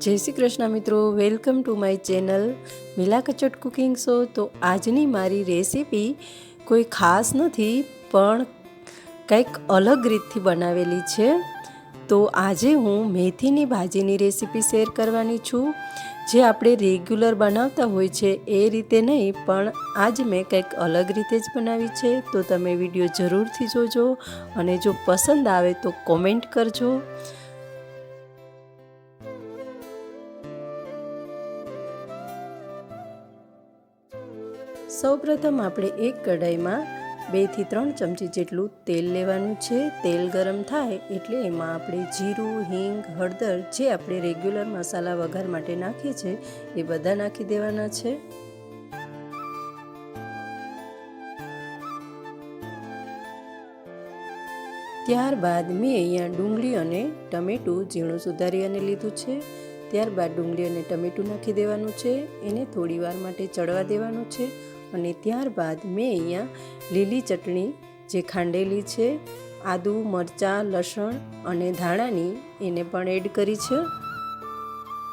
જય શ્રી કૃષ્ણ મિત્રો, welcome to my channel મિલા કચોટ કુકિંગ શો. તો આજની મારી રેસીપી કોઈ ખાસ નથી, પણ કંઈક અલગ રીતથી બનાવેલી છે. તો આજે હું મેથીની ભાજીની રેસીપી શેર કરવાની છું. જે આપણે રેગ્યુલર બનાવતા હોય છે એ રીતે નહીં, પણ આજ મેં કંઈક અલગ રીતે જ બનાવી છે. તો તમે વીડિયો જરૂરથી જોજો અને જો પસંદ આવે તો કોમેન્ટ કરજો. સૌપ્રથમ આપણે એક કઢાઈમાં બેથી ત્રણ ચમચી જેટલું તેલ લેવાનું છે. તેલ ગરમ થાય એટલે એમાં આપણે જીરું, હિંગ, હળદર જે આપણે રેગ્યુલર મસાલા વઘાર માટે નાખીએ છીએ, એ બધા નાખી દેવાના છે. ત્યારબાદ મેં અહીંયા ડુંગળી અને ટમેટું ઝીણું સુધારી અને લીધું છે. ત્યારબાદ ડુંગળી અને ટમેટું નાખી દેવાનું છે. એને થોડી વાર માટે ચડવા દેવાનું છે. અને ત્યારબાદ મેં અહીંયા લીલી ચટણી જે ખાંડેલી છે, આદુ, મરચાં, લસણ અને ધાણાની એને પણ એડ કરી છે.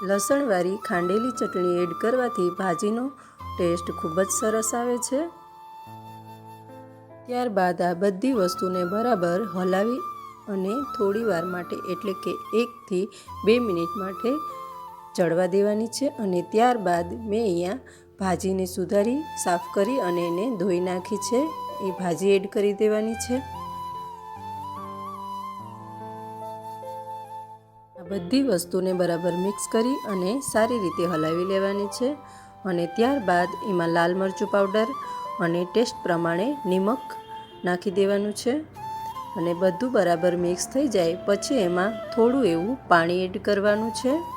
લસણવાળી ખાંડેલી ચટણી એડ કરવાથી ભાજીનો ટેસ્ટ ખૂબ જ સરસ આવે છે. ત્યારબાદ આ બધી વસ્તુને બરાબર હલાવી અને થોડી વાર માટે એટલે કે એકથી બે મિનિટ માટે ચડવા દેવાની છે અને ત્યારબાદ મેં અહીંયા ભાજીને સુધારી, સાફ કરી અને એને ધોઈ નાખી છે. એ ભાજી એડ કરી દેવાની છે. આ બધી વસ્તુને બરાબર મિક્સ કરી અને સારી રીતે હલાવી લેવાની છે અને ત્યારબાદ એમાં લાલ મરચું પાવડર અને ટેસ્ટ પ્રમાણે નિમક નાખી દેવાનું છે. અને બધું બરાબર મિક્સ થઈ જાય, પછી એમાં થોડું એવું પાણી એડ કરવાનું છે.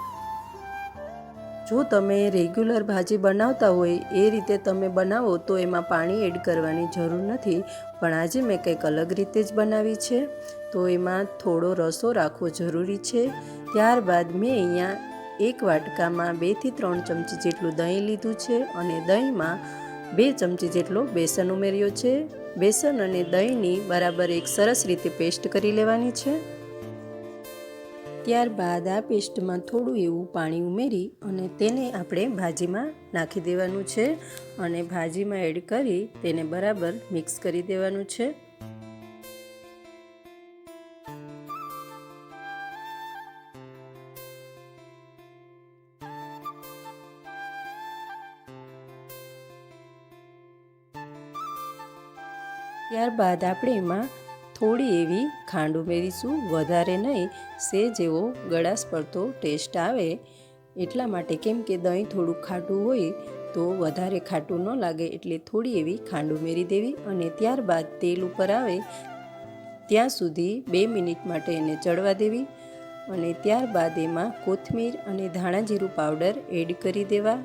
જો તમે રેગ્યુલર ભાજી બનાવતા હોય એ રીતે તમે બનાવો તો એમાં પાણી એડ કરવાની જરૂર નથી. પણ આજે મેં કંઈક અલગ રીતે જ બનાવી છે. તો એમાં થોડો રસો રાખવો જરૂરી છે. ત્યારબાદ મેં અહીંયા એક વાટકામાં બેથી ત્રણ ચમચી જેટલું દહીં લીધું છે અને દહીંમાં બે ચમચી જેટલો બેસન ઉમેર્યો છે. બેસન અને દહીંની બરાબર એક સરસ રીતે પેસ્ટ કરી લેવાની છે. ત્યારબાદ આ પેસ્ટમાં થોડું એવું પાણી ઉમેરી અને તેને આપણે ભાજીમાં નાખી દેવાનું છે અને ભાજીમાં એડ કરી તેને બરાબર મિક્સ કરી દેવાનું છે. ત્યારબાદ આપણે એમાં થોડી એવી ખાંડ ઉમેરીશું વધારે નહીં, સે જેવો ગળાશ પડતો ટેસ્ટ આવે. એટલા માટે કેમ કે દહીં થોડું ખાટું હોય તો વધારે ખાટું ન લાગે, એટલે થોડી એવી ખાંડ ઉમેરી દેવી અને ત્યારબાદ તેલ ઉપર આવે. ત્યાં સુધી બે મિનિટ માટે એને ચડવા દેવી અને ત્યારબાદ એમાં કોથમીર અને ધાણા જીરું પાવડર એડ કરી દેવા.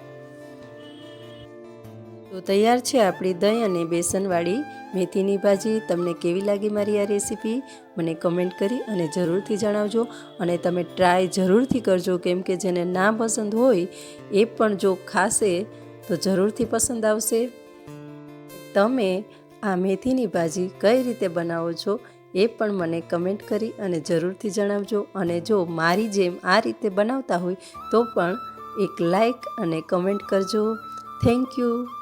તો તૈયાર છે આપણી દહીં અને બેસનવાળી મેથીની ભાજી. તમને કેવી લાગી મારી આ રેસીપી? મને કમેન્ટ કરી અને જરૂરથી જણાવજો. અને તમે ટ્રાય જરૂરથી કરજો, કેમ કે જેને ના પસંદ હોય એ પણ જો ખાશે તો જરૂરથી પસંદ આવશે. તમે આ મેથીની ભાજી કઈ રીતે બનાવો છો એ પણ મને કમેન્ટ કરી અને જરૂરથી જણાવજો. અને જો મારી જેમ આ રીતે બનાવતા હોય તો પણ એક લાઈક અને કમેન્ટ કરજો. Thank you.